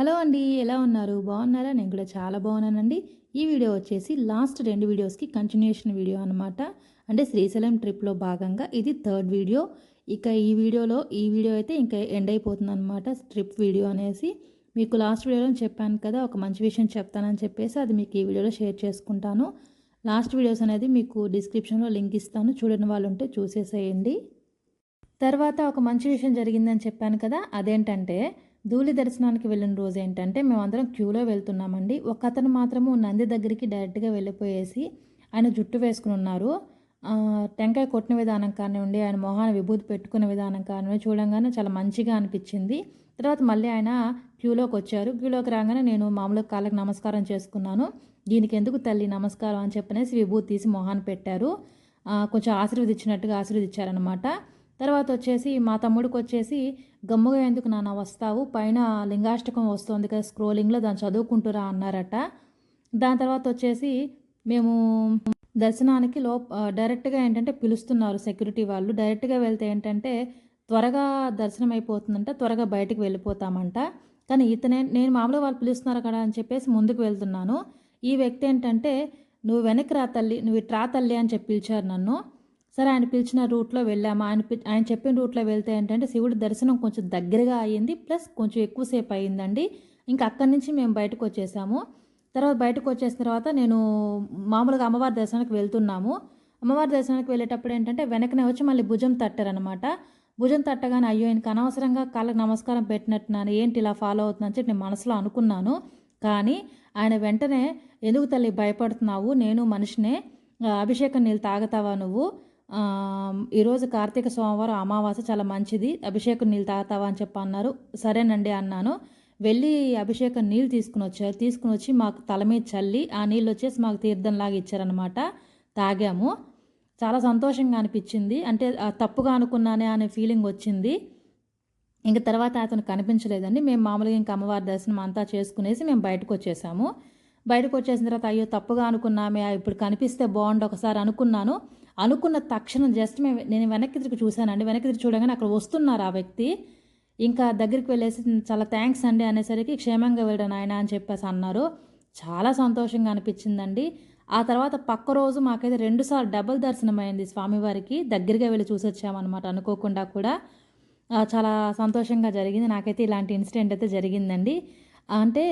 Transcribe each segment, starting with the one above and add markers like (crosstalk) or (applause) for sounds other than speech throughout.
Hello అండి ఎలా ఉన్నారు? బాగున్నారా? నేను కూడా చాలా బాగున్నానండి. ఈ వీడియో వచ్చేసి లాస్ట్ రెండు వీడియోస్కి కంటిన్యూషన్ వీడియో అనమాట అంటే శ్రీశైలం ట్రిప్లో భాగంగా ఇది థర్డ్ వీడియో. ఇక ఈ వీడియోలో ఈ వీడియో అయితే ఇంకా ఎండ్ అయిపోతుంది అనమాట ట్రిప్ వీడియో అనేసి. మీకు లాస్ట్ వీడియోలో చెప్పాను కదా ఒక మంచి విషయం చెప్తానని చెప్పేసి అది మీకు ఈ వీడియోలో షేర్ చేసుకుంటాను. లాస్ట్ వీడియోస్ అనేది మీకు డిస్క్రిప్షన్లో లింక్ ఇస్తాను. చూడని వాళ్ళు ఉంటే చూసేసేయండి. తర్వాత ఒక మంచి విషయం జరిగిందని చెప్పాను కదా అదేంటంటే ధూళి దర్శనానికి వెళ్ళిన రోజు ఏంటంటే మేమందరం క్యూలో వెళ్తున్నామండి. ఒక అతను మాత్రము నంది దగ్గరికి డైరెక్ట్గా వెళ్ళిపోయేసి ఆయన జుట్టు వేసుకుని ఉన్నారు. టెంకాయ కొట్టిన విధానం కానివ్వండి ఆయన మొహాన్ని విభూతి పెట్టుకున్న విధానం కానివ్వండి చూడంగానే చాలా మంచిగా అనిపించింది. తర్వాత మళ్ళీ ఆయన క్యూలోకి వచ్చారు. క్యూలోకి రాగానే నేను మామూలుగా కాళ్ళకి నమస్కారం చేసుకున్నాను. దీనికి ఎందుకు తల్లి నమస్కారం? అని చెప్పనేసి విభూతి తీసి మొహాన్ని పెట్టారు. కొంచెం ఆశీర్వదించినట్టుగా ఆశీర్వదించారనమాట తర్వాత వచ్చేసి మా తమ్ముడికి వచ్చేసి గమ్ముగా ఎందుకు నాన్న వస్తావు? పైన లింగాష్టకం వస్తుంది కదా స్క్రోలింగ్లో దాన్ని చదువుకుంటురా అన్నారట. దాని తర్వాత వచ్చేసి మేము దర్శనానికి లో డైరెక్ట్గా ఏంటంటే పిలుస్తున్నారు సెక్యూరిటీ వాళ్ళు. డైరెక్ట్గా వెళ్తే ఏంటంటే త్వరగా దర్శనం అయిపోతుందంట త్వరగా బయటకు వెళ్ళిపోతామంట. కానీ ఇతనే నేను మామూలుగా వాళ్ళు పిలుస్తున్నారు కదా అని చెప్పేసి ముందుకు వెళ్తున్నాను. ఈ వ్యక్తి ఏంటంటే నువ్వు వెనక్కి రా తల్లి నువ్వు ఇటు రా తల్లి అని చెప్పి పిలిచారు నన్ను. సరే ఆయన పిలిచిన రూట్లో వెళ్ళాము? ఆయన ఆయన చెప్పిన రూట్లో వెళ్తే ఏంటంటే శివుడి దర్శనం కొంచెం దగ్గరగా అయ్యింది ప్లస్ కొంచెం ఎక్కువసేపు అయ్యిందండి ఇంకా అక్కడి నుంచి మేము బయటకు వచ్చేసాము. తర్వాత బయటకు వచ్చేసిన తర్వాత నేను మామూలుగా అమ్మవారి దర్శనానికి వెళ్తున్నాము. అమ్మవారి దర్శనానికి వెళ్ళేటప్పుడు ఏంటంటే వెనకనే వచ్చి మళ్ళీ భుజం తట్టారనమాట భుజం తట్టగానే అయ్యో ఆయనకి అనవసరంగా కాళ్ళకి నమస్కారం పెట్టినట్టున్నాను ఏంటి ఇలా ఫాలో అవుతుందని చెప్పి నేను మనసులో అనుకున్నాను. కానీ ఆయన వెంటనే ఎందుకు తల్లి భయపడుతున్నావు? నేను మనిషినే. అభిషేకం నీళ్ళు తాగుతావా నువ్వు? ఈరోజు కార్తీక సోమవారం అమావాస్య చాలా మంచిది. అభిషేకం నీళ్ళు తాగుతావా అని చెప్పి అన్నారు. సరేనండి అన్నాను. వెళ్ళి అభిషేకం నీళ్ళు తీసుకుని వచ్చారు. తీసుకుని వచ్చి మాకు తల మీద చల్లి ఆ నీళ్ళు వచ్చేసి మాకు తీర్థంలాగా ఇచ్చారనమాట తాగాము. చాలా సంతోషంగా అనిపించింది. అంటే తప్పుగా అనుకున్నానే అనే ఫీలింగ్ వచ్చింది. ఇంకా తర్వాత అతను కనిపించలేదండి. మేము మామూలుగా ఇంకా అమ్మవారి దర్శనం అంతా చేసుకునేసి మేము బయటకు వచ్చేసాము. బయటకు వచ్చేసిన తర్వాత అయ్యో తప్పుగా అనుకున్నామే. ఇప్పుడు కనిపిస్తే బాగుండు. ఒకసారి అనుకున్నాను. అనుకున్న తక్షణం జస్ట్ మేము నేను వెనక్కి తిరిగి చూశానండి. వెనక్కి తిరిగి చూడగానే అక్కడ వస్తున్నారు ఆ వ్యక్తి. ఇంకా దగ్గరికి వెళ్ళేసి చాలా థ్యాంక్స్ అండి అనేసరికి క్షేమంగా వెళ్ళాను ఆయన అని చెప్పేసి అన్నారు. చాలా సంతోషంగా అనిపించిందండి. ఆ తర్వాత పక్క రోజు మాకైతే రెండుసార్లు డబుల్ దర్శనం అయింది స్వామివారికి. దగ్గరగా వెళ్ళి చూసి వచ్చామన్నమాట అనుకోకుండా కూడా. చాలా సంతోషంగా జరిగింది. నాకైతే ఇలాంటి ఇన్సిడెంట్ అయితే జరిగిందండి. అంటే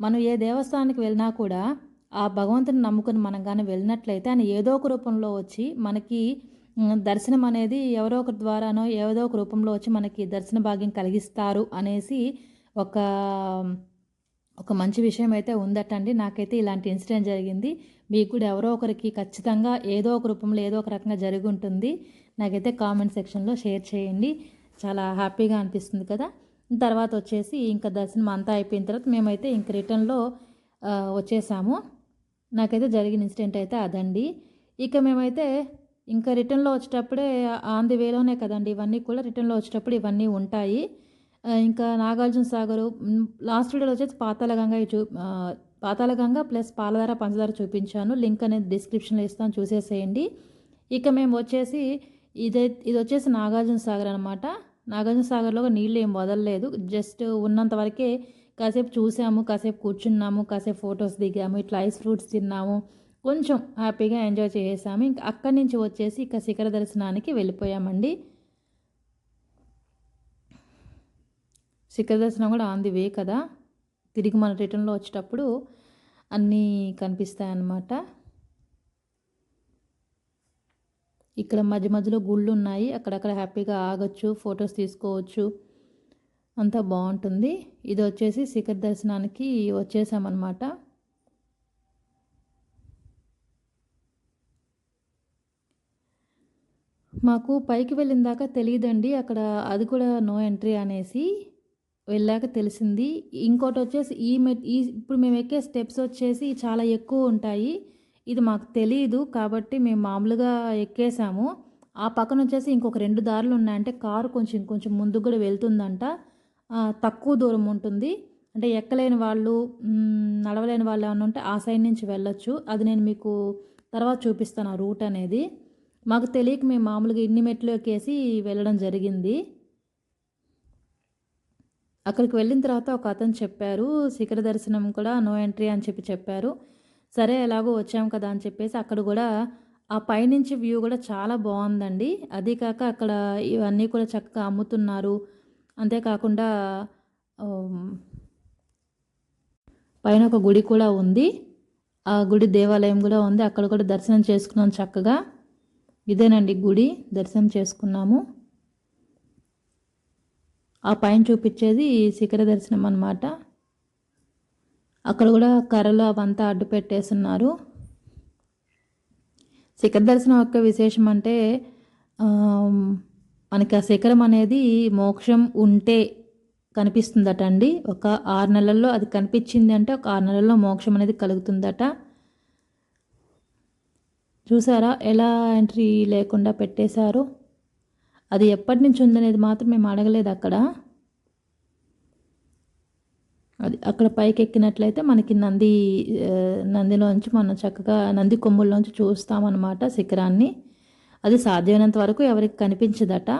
మనం ఏ దేవస్థానానికి వెళ్ళినా కూడా ఆ భగవంతుని నమ్ముకుని మనం కానీ వెళ్ళినట్లయితే ఆయన ఏదో ఒక రూపంలో వచ్చి మనకి దర్శనం అనేది ఎవరో ఒకరి ద్వారానో ఏదో ఒక రూపంలో వచ్చి మనకి దర్శన భాగ్యం కలిగిస్తారు అనేసి ఒక ఒక మంచి విషయం అయితే ఉందటండి. నాకైతే ఇలాంటి ఇన్సిడెంట్ జరిగింది. మీకు కూడా ఎవరో ఒకరికి ఖచ్చితంగా ఏదో ఒక రూపంలో ఏదో ఒక రకంగా జరిగి ఉంటుంది. నాకైతే కామెంట్ సెక్షన్లో షేర్ చేయండి. చాలా హ్యాపీగా అనిపిస్తుంది కదా. తర్వాత వచ్చేసి ఇంకా దర్శనం అంతా అయిపోయిన తర్వాత మేమైతే ఇంక రిటర్న్లో వచ్చేసాము. నాకైతే జరిగిన ఇన్సిడెంట్ అయితే అదండి. ఇక మేమైతే ఇంకా రిటర్న్లో వచ్చేటప్పుడే ఆన్ ది వేలోనే కదండి ఇవన్నీ కూడా రిటర్న్లో వచ్చేటప్పుడు ఇవన్నీ ఉంటాయి. ఇంకా నాగార్జున సాగరు లాస్ట్ వీడియోలో వచ్చేసి పాతాళగంగ చూ ఆ, పాతాళగంగ ప్లస్ పాలధార పంచదార చూపించాను. లింక్ అనేది డిస్క్రిప్షన్లో ఇస్తాను చూసేసేయండి. ఇక మేము వచ్చేసి ఇదే ఇది వచ్చేసి నాగార్జున సాగర్ అనమాట నాగార్జున సాగర్లో నీళ్ళు ఏం వదలలేదు. జస్ట్ ఉన్నంత వరకే కాసేపు చూసాము కాసేపు కూర్చున్నాము కాసేపు ఫొటోస్ దిగాము ఇట్లా ఐస్ ఫ్రూట్స్ తిన్నాము. కొంచెం హ్యాపీగా ఎంజాయ్ చేసాము ఇంకా అక్కడి నుంచి వచ్చేసి ఇక శిఖర దర్శనానికి వెళ్ళిపోయామండి. శిఖర దర్శనం కూడా ఆన్ ది వే కదా. తిరిగి మన రిటర్న్లో వచ్చేటప్పుడు అన్నీ కనిపిస్తాయన్నమాట. ఇక్కడ మధ్య మధ్యలో గుళ్ళు ఉన్నాయి అక్కడక్కడ హ్యాపీగా ఆగొచ్చు ఫొటోస్ తీసుకోవచ్చు. అంతా బాగుంటుంది. ఇది వచ్చేసి శిఖర్ దర్శనానికి వచ్చేసామన్నమాట. మాకు పైకి వెళ్ళిందాక తెలియదండి. అక్కడ అది కూడా నో ఎంట్రీ అనేసి వెళ్ళాక తెలిసింది. ఇంకోటి వచ్చేసి ఈ మెట్ ఈ ఇప్పుడు మేము ఎక్కే స్టెప్స్ వచ్చేసి చాలా ఎక్కువ ఉంటాయి. ఇది మాకు తెలియదు కాబట్టి మేము మామూలుగా ఎక్కేసాము. ఆ పక్కన వచ్చేసి ఇంకొక రెండు దారులు ఉన్నాయంటే కారు కొంచెం కొంచెం ముందుకు కూడా వెళ్తుందంట. తక్కువ దూరం ఉంటుంది. అంటే ఎక్కలేని వాళ్ళు నడవలేని వాళ్ళు ఏమైనా ఉంటే ఆ సైడ్ నుంచి వెళ్ళొచ్చు. అది నేను మీకు తర్వాత చూపిస్తాను ఆ రూట్ అనేది. మాకు తెలియక మేము మామూలుగా ఇన్ని మెట్లు ఎక్కేసి వెళ్ళడం జరిగింది. అక్కడికి వెళ్ళిన తర్వాత ఒక అతను చెప్పారు శిఖర దర్శనం కూడా నో ఎంట్రీ అని చెప్పి చెప్పారు. సరే ఎలాగో వచ్చాం కదా అని చెప్పేసి అక్కడ కూడా ఆ పైనుంచి వ్యూ కూడా చాలా బాగుందండి. అదీ కాక అక్కడ ఇవన్నీ కూడా చక్కగా అమ్ముతున్నారు. అంతేకాకుండా పైన ఒక గుడి కూడా ఉంది. ఆ గుడి దేవాలయం కూడా ఉంది. అక్కడ కూడా దర్శనం చేసుకున్నాం చక్కగా. ఇదేనండి గుడి. దర్శనం చేసుకున్నాము. ఆ పైన చూపించేది శిఖర దర్శనం అన్నమాట. అక్కడ కూడా కర్రలు అవంతా అడ్డు పెట్టేస్తున్నారు. శిఖర దర్శనం యొక్క విశేషం అంటే మనకి ఆ శిఖరం అనేది మోక్షం ఉంటే కనిపిస్తుందట అండి. ఒక ఆరు నెలల్లో అది కనిపించింది అంటే ఒక ఆరు నెలల్లో మోక్షం అనేది కలుగుతుందట. చూసారా ఎలా ఎంట్రీ లేకుండా పెట్టేశారు? అది ఎప్పటి నుంచి ఉందనేది మాత్రం మేము అడగలేదు అక్కడ. అది అక్కడ పైకి ఎక్కినట్లయితే మనకి నంది నందిలోంచి మనం చక్కగా నంది కొమ్ముల్లోంచి చూస్తామన్నమాట శిఖరాన్ని. అది సాధ్యమైనంత వరకు ఎవరికి కనిపించదట.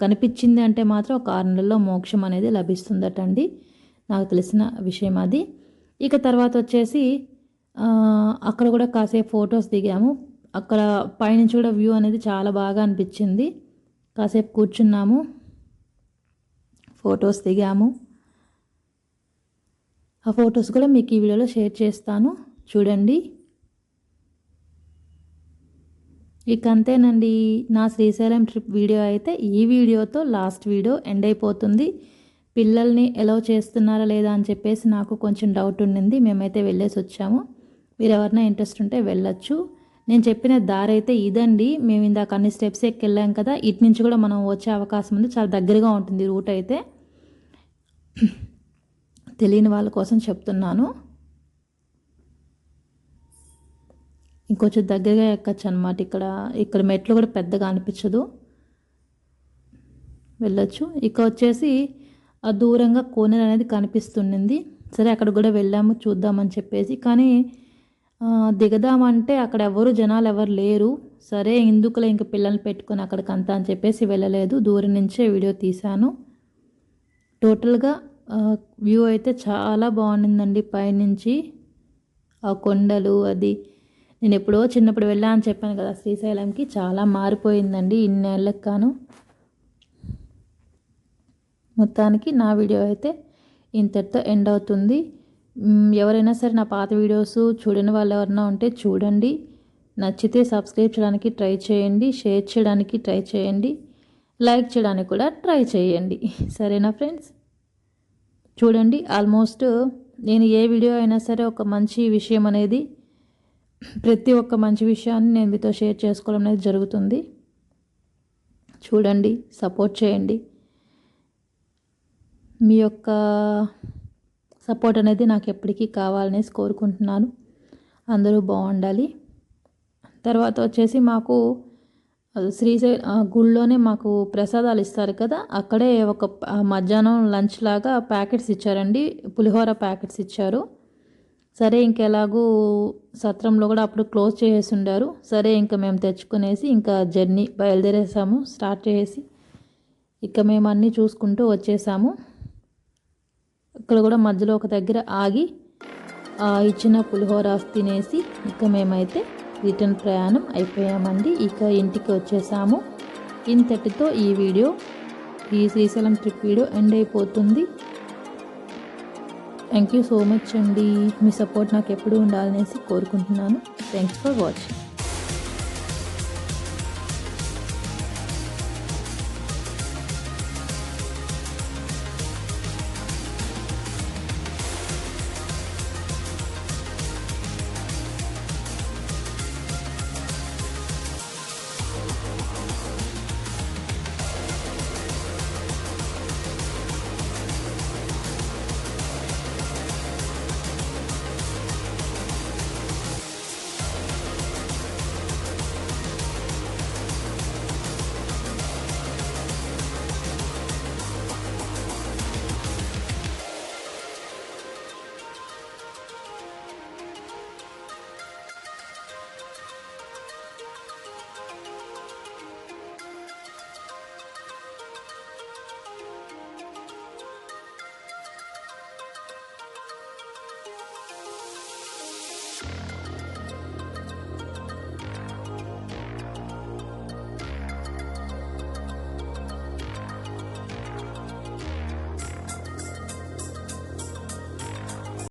కనిపించింది అంటే మాత్రం ఒక ఆరు నెలల్లో మోక్షం అనేది లభిస్తుందట అండి నాకు తెలిసిన విషయం అది. ఇక తర్వాత వచ్చేసి అక్కడ కూడా కాసేపు ఫొటోస్ దిగాము. అక్కడ పైనుంచి కూడా వ్యూ అనేది చాలా బాగా అనిపించింది. కాసేపు కూర్చున్నాము. ఫొటోస్ దిగాము. ఆ ఫొటోస్ కూడా మీకు ఈ వీడియోలో షేర్ చేస్తాను. చూడండి. ఇక అంతేనండి నా శ్రీశైలం ట్రిప్ వీడియో అయితే ఈ వీడియోతో లాస్ట్ వీడియో ఎండ్ అయిపోతుంది. పిల్లల్ని ఎలా చేస్తున్నారా లేదా అని చెప్పేసి నాకు కొంచెం డౌట్ ఉండింది. మేమైతే వెళ్ళేసి వచ్చాము. మీరు ఎవరైనా ఇంట్రెస్ట్ ఉంటే వెళ్ళొచ్చు. నేను చెప్పిన దారి అయితే ఇదండి. మేము ఇందాక అన్ని స్టెప్స్ ఎక్కి వెళ్ళాం కదా. ఇటు నుంచి కూడా మనం వచ్చే అవకాశం ఉంది. చాలా దగ్గరగా ఉంటుంది రూట్ అయితే. (clears throat) తెలియని వాళ్ళ కోసం చెప్తున్నాను. ఇంకొంచెం దగ్గరగా ఎక్కచ్చు అనమాట ఇక్కడ ఇక్కడ మెట్లు కూడా పెద్దగా అనిపించదు. వెళ్ళొచ్చు. ఇక వచ్చేసి ఆ దూరంగా కోనేరు అనేది కనిపిస్తుండింది. సరే అక్కడ కూడా వెళ్ళాము చూద్దామని చెప్పేసి. కానీ దిగదామంటే అక్కడ ఎవరు జనాలు ఎవరు లేరు. సరే ఎందుకులే ఇంక పిల్లల్ని పెట్టుకొని అక్కడికి అంతా అని చెప్పేసి వెళ్ళలేదు. దూరం నుంచే వీడియో తీశాను. టోటల్గా వ్యూ అయితే చాలా బాగుండిందండి పైనుంచి. ఆ కొండలు అది నేను ఎప్పుడో చిన్నప్పుడు వెళ్ళా అని చెప్పాను కదా శ్రీశైలంకి చాలా మారిపోయిందండి ఇన్నేళ్ళకి కాను మొత్తానికి నా వీడియో అయితే ఇంతటితో ఎండ్ అవుతుంది. ఎవరైనా సరే నా పాత వీడియోస్ చూడని వాళ్ళు ఎవరైనా ఉంటే చూడండి. నచ్చితే సబ్స్క్రైబ్ చేయడానికి ట్రై చేయండి షేర్ చేయడానికి ట్రై చేయండి లైక్ చేయడానికి కూడా ట్రై చేయండి. సరేనా ఫ్రెండ్స్? చూడండి ఆల్మోస్ట్ నేను ఏ వీడియో అయినా సరే ఒక మంచి విషయం అనేది ప్రతి ఒక్క మంచి విషయాన్ని నేను మీతో షేర్ చేసుకోవడం అనేది జరుగుతుంది. చూడండి సపోర్ట్ చేయండి. మీ యొక్క సపోర్ట్ అనేది నాకు ఎప్పటికీ కావాలనేసి కోరుకుంటున్నాను. అందరూ బాగుండాలి. తర్వాత వచ్చేసి మాకు శ్రీశైల ఆ గుళ్ళోనే మాకు ప్రసాదాలు ఇస్తారు కదా అక్కడే ఒక మధ్యాహ్నం లంచ్ లాగా ప్యాకెట్స్ ఇచ్చారండి. పులిహోర ప్యాకెట్స్ ఇచ్చారు. సరే ఇంకెలాగూ సత్రంలో కూడా అప్పుడు క్లోజ్ చేసేసి ఉండారు. సరే ఇంకా మేము తెచ్చుకునేసి ఇంకా జర్నీ బయలుదేరేసాము స్టార్ట్ చేసి ఇక మేము అన్నీ చూసుకుంటూ వచ్చేసాము. ఇక్కడ కూడా మధ్యలో ఒక దగ్గర ఆగి ఇచ్చిన పులిహోర తినేసి ఇక మేమైతే రిటర్న్ ప్రయాణం అయిపోయామండి. ఇక ఇంటికి వచ్చేసాము. ఇంతటితో ఈ వీడియో ఈ శ్రీశైలం ట్రిప్ వీడియో ఎండ్ అయిపోతుంది. థ్యాంక్ యూ సో మచ్ అండి మీ సపోర్ట్ నాకు ఎప్పుడు ఉండాలనేసి కోరుకుంటున్నాను. Thanks for watching